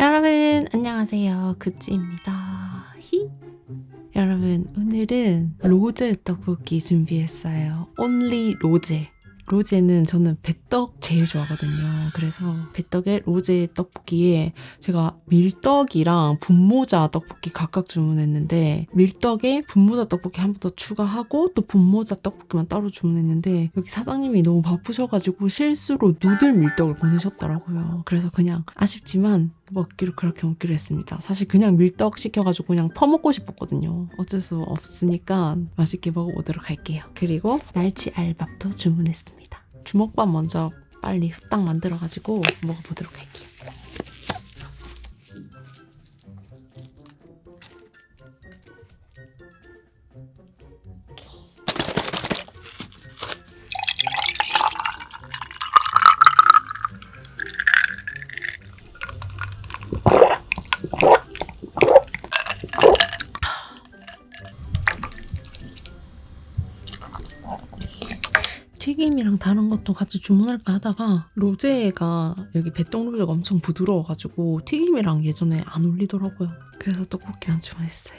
여러분 안녕하세요. 구찌입니다. 히. 여러분 오늘은 로제 떡볶이 준비했어요. 온리 로제 로제는 저는 배떡 제일 좋아하거든요 그래서 배떡에 로제 떡볶이에 제가 밀떡이랑 분모자 떡볶이 각각 주문했는데 밀떡에 분모자 떡볶이 한 번 더 추가하고 또 분모자 떡볶이만 따로 주문했는데 여기 사장님이 너무 바쁘셔가지고 실수로 누들 밀떡을 보내셨더라고요 그래서 그냥 아쉽지만 먹기로 그렇게 먹기로 했습니다. 사실 그냥 밀떡 시켜가지고 그냥 퍼먹고 싶었거든요. 어쩔 수 없으니까 맛있게 먹어보도록 할게요. 그리고 날치 알밥도 주문했습니다. 주먹밥 먼저 빨리 후딱 만들어가지고 먹어보도록 할게요. 튀김이랑 다른 것도 같이 주문할까 하다가 로제가 여기 배똥 로제가 엄청 부드러워가지고 튀김이랑 예전에 안 어울리더라고요. 그래서 떡볶이랑 주문했어요.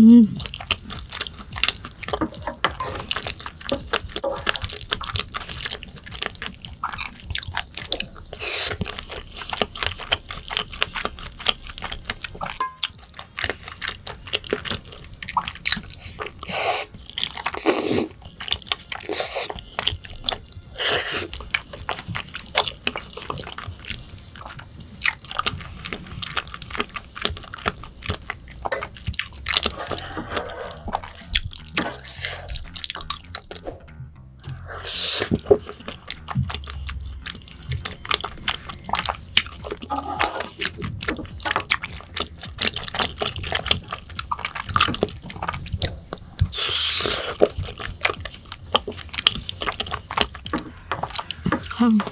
음. Um,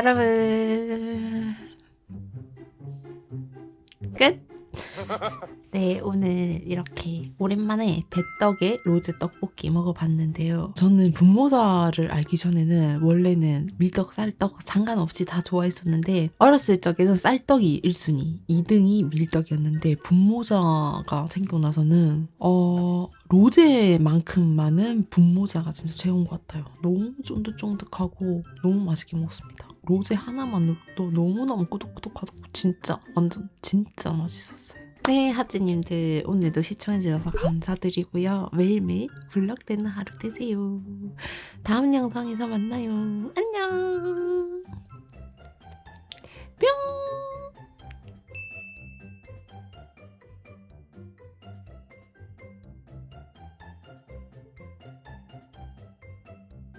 여러분. 끝. 네, 오늘 이렇게 오랜만에 배떡에 로제 떡볶이 먹어봤는데요. 저는 분모자를 알기 전에는 원래는 밀떡, 쌀떡 상관없이 다 좋아했었는데 어렸을 적에는 쌀떡이 1순위, 2등이 밀떡이었는데 분모자가 생기고 나서는 어 로제만큼만은 분모자가 진짜 최고인 것 같아요. 너무 쫀득쫀득하고 너무 맛있게 먹었습니다. 로제 하나만으로도 너무너무 꾸덕꾸덕하고 진짜 완전 진짜 맛있었어요. 네, 하찌님들 오늘도 시청해주셔서 감사드리고요. 매일매일 블럭되는 하루 되세요. 다음 영상에서 만나요. 안녕!